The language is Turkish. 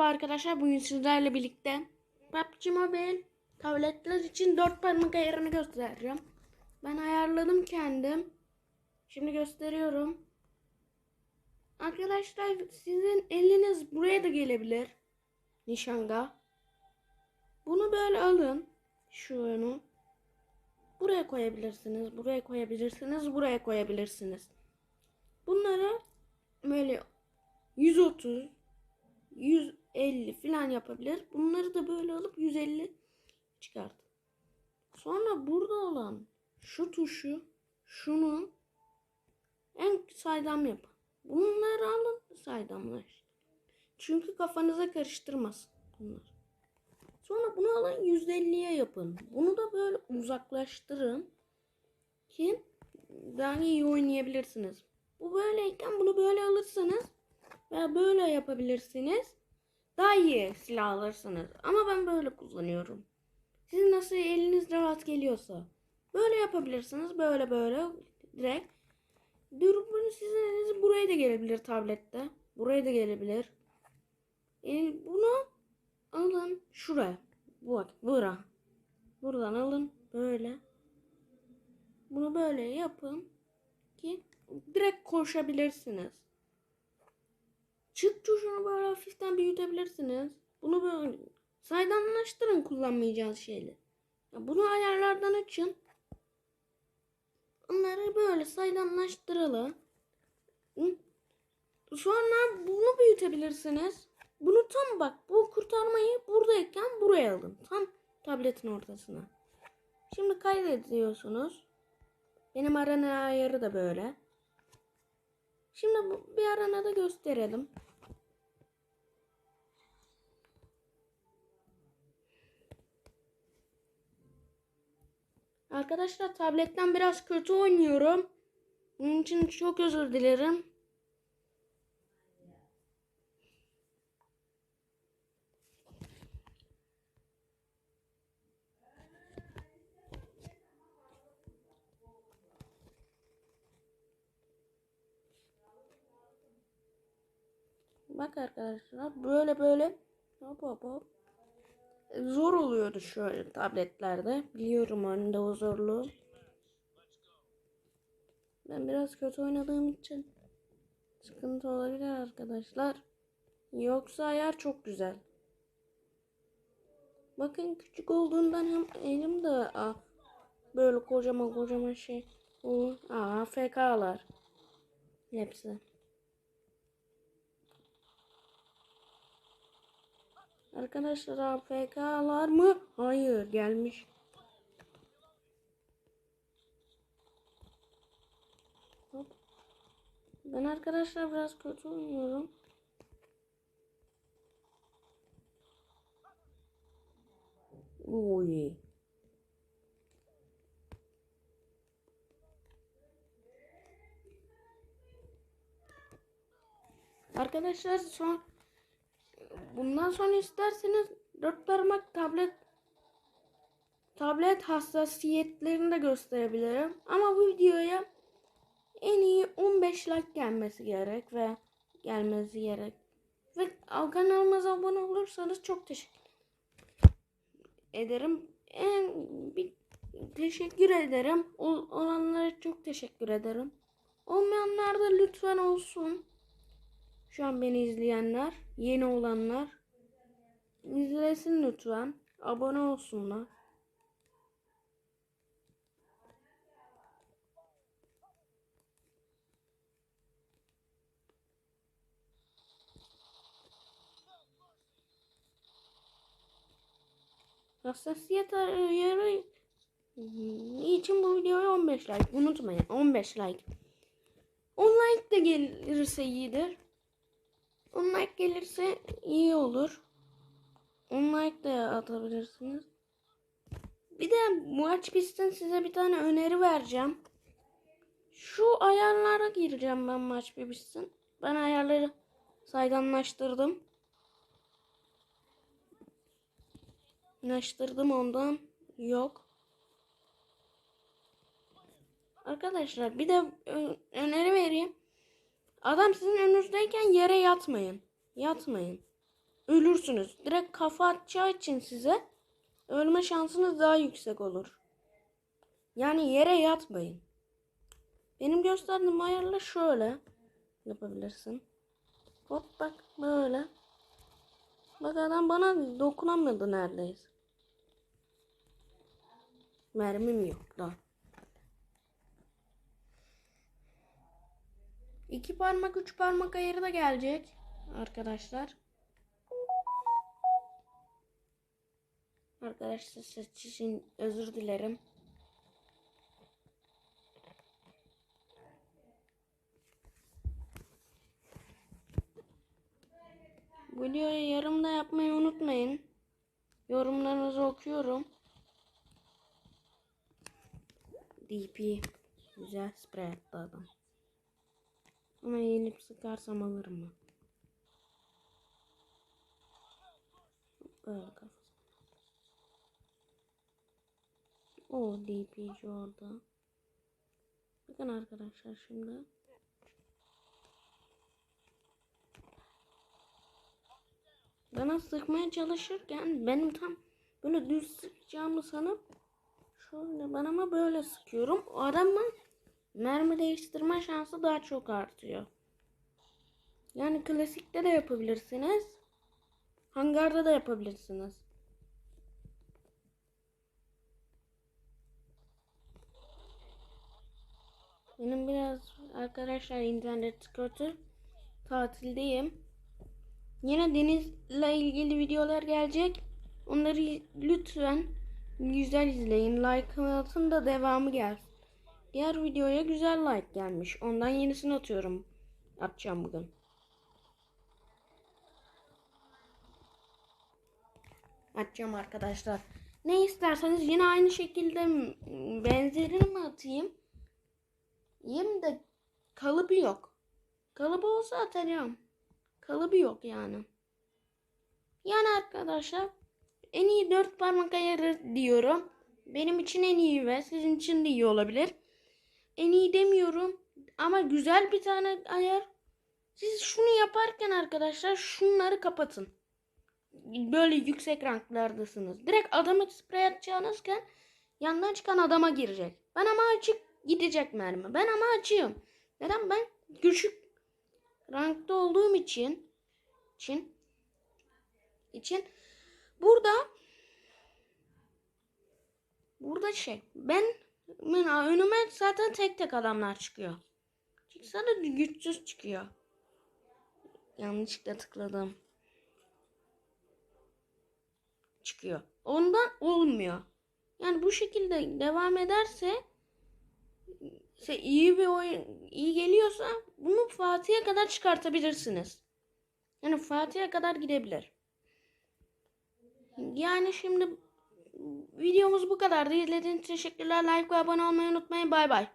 Merhaba arkadaşlar. Bugün sizlerle birlikte PUBG Mobile tabletler için 4 parmak ayarını göstereceğim. Ben ayarladım kendim. Şimdi gösteriyorum. Arkadaşlar sizin eliniz buraya da gelebilir. Nişanga. Bunu böyle alın. Şunu. Buraya koyabilirsiniz. Buraya koyabilirsiniz. Buraya koyabilirsiniz. Bunları böyle 130 150 falan yapabilir. Bunları da böyle alıp 150 çıkart. Sonra burada olan şu tuşu şunu en saydam yap. Bunları alın saydamlaş. Çünkü kafanıza karıştırmasın bunlar. Sonra bunu alın 150'ye yapın. Bunu da böyle uzaklaştırın ki daha iyi oynayabilirsiniz. Bu böyleyken bunu böyle alırsanız veya böyle yapabilirsiniz. Daha iyi silah alırsınız. Ama ben böyle kullanıyorum. Siz nasıl eliniz rahat geliyorsa. Böyle yapabilirsiniz. Böyle böyle direkt. Dürbün sizin eliniz buraya da gelebilir tablette. Buraya da gelebilir. E, bunu alın şuraya. Bak bura. Buradan alın böyle. Bunu böyle yapın ki direkt koşabilirsiniz. Çık tuşunu böyle hafiften büyütebilirsiniz. Bunu böyle saydamlaştırın kullanmayacağınız şeyleri. Bunu ayarlardan açın. Onları böyle saydamlaştıralım. Sonra bunu büyütebilirsiniz. Bunu tam bak bu kurtarmayı buradayken buraya alın. Tam tabletin ortasına. Şimdi kaydediyorsunuz. Benim arana ayarı da böyle. Şimdi bir arana da gösterelim. Arkadaşlar tabletten biraz kötü oynuyorum. Bunun için çok özür dilerim. Bak arkadaşlar böyle böyle hop hop hop. Zor oluyordu şöyle tabletlerde. Biliyorum önünde o zorluğu. Ben biraz kötü oynadığım için sıkıntı olabilir arkadaşlar. Yoksa ayar çok güzel. Bakın küçük olduğundan hem elim de ah, böyle kocaman kocaman şey. O AFK'lar. Hepsi. Arkadaşlar AFK'lar mı? Hayır gelmiş. Hop. Ben arkadaşlar biraz kötü oynuyorum. Oy. Arkadaşlar son bundan sonra isterseniz dört parmak tablet tablet hassasiyetlerini de gösterebilirim. Ama bu videoya en iyi 15 like gelmesi gerek ve gelmesi gerek. Ve kanalımıza abone olursanız çok teşekkür ederim. En bir teşekkür ederim. Olanlara çok teşekkür ederim. Olmayanlar da lütfen olsun. Şu an beni izleyenler, yeni olanlar izlesin lütfen. Abone olsunlar. Hassasiyet ayarı için bu videoya 15 like. Unutmayın 15 like. 10 like de gelirse iyidir. 10 like gelirse iyi olur. 10 like de atabilirsiniz. Bir de maç pistten size bir tane öneri vereceğim. Şu ayarlara gireceğim ben maç pistten. Ben ayarları saydamlaştırdım. Naştırdım ondan. Yok. Arkadaşlar bir de öneri vereyim. Adam sizin önünüzdeyken yere yatmayın. Yatmayın. ölürsünüz. Direkt kafa atacağı için size ölme şansınız daha yüksek olur. Yani yere yatmayın. Benim gösterdiğim ayarla şöyle yapabilirsin. Hop bak böyle. Bak adam bana dokunamadı neredeyse. Mermim yok da. İki parmak, üç parmak ayarı da gelecek arkadaşlar. Arkadaşlar ses için özür dilerim. Videoyu yarım da yapmayı unutmayın. Yorumlarınızı okuyorum. DP güzel sprey attı adam. Ama eğilip sıkarsam alırım mı? Böyle kafası. O DP'ci orada. Bakın arkadaşlar şimdi. Bana sıkmaya çalışırken benim tam böyle düz sıkacağımı sanıp şöyle ben ama böyle sıkıyorum. O adamın mermi değiştirme şansı daha çok artıyor. Yani klasikte de yapabilirsiniz. Hangarda da yapabilirsiniz. Benim biraz arkadaşlar internet kötü. Tatildeyim. Yine denizle ilgili videolar gelecek. Onları lütfen güzel izleyin. Like atın da devamı gelsin. Diğer videoya güzel like gelmiş. Ondan yenisini atıyorum. Atacağım bugün. Atacağım arkadaşlar. Ne isterseniz yine aynı şekilde benzerini mi atayım? Yem de kalıbı yok. Kalıbı olsa atacağım. Kalıbı yok yani. Yani arkadaşlar en iyi dört parmak ayarı diyorum. Benim için en iyi ve sizin için de iyi olabilir. En iyi demiyorum ama güzel bir tane ayar. Siz şunu yaparken arkadaşlar şunları kapatın. Böyle yüksek ranklardasınız. Direkt adamı sprey atacağınızken yandan çıkan adama girecek. Ben ama açık gidecek mermi. Ben ama açığım. Neden ben düşük rankta olduğum için için için burada burada şey ben, ben önüme zaten tek tek adamlar çıkıyor. Çıksa da güçsüz çıkıyor. Yanlışlıkla tıkladım. Çıkıyor. Ondan olmuyor. Yani bu şekilde devam ederse se- iyi bir oyun iyi geliyorsa bunu Fatih'e kadar çıkartabilirsiniz. Yani Fatih'e kadar gidebilir. Yani şimdi videomuz bu kadardı. İzlediğiniz için teşekkürler. Like ve abone olmayı unutmayın. Bay bay.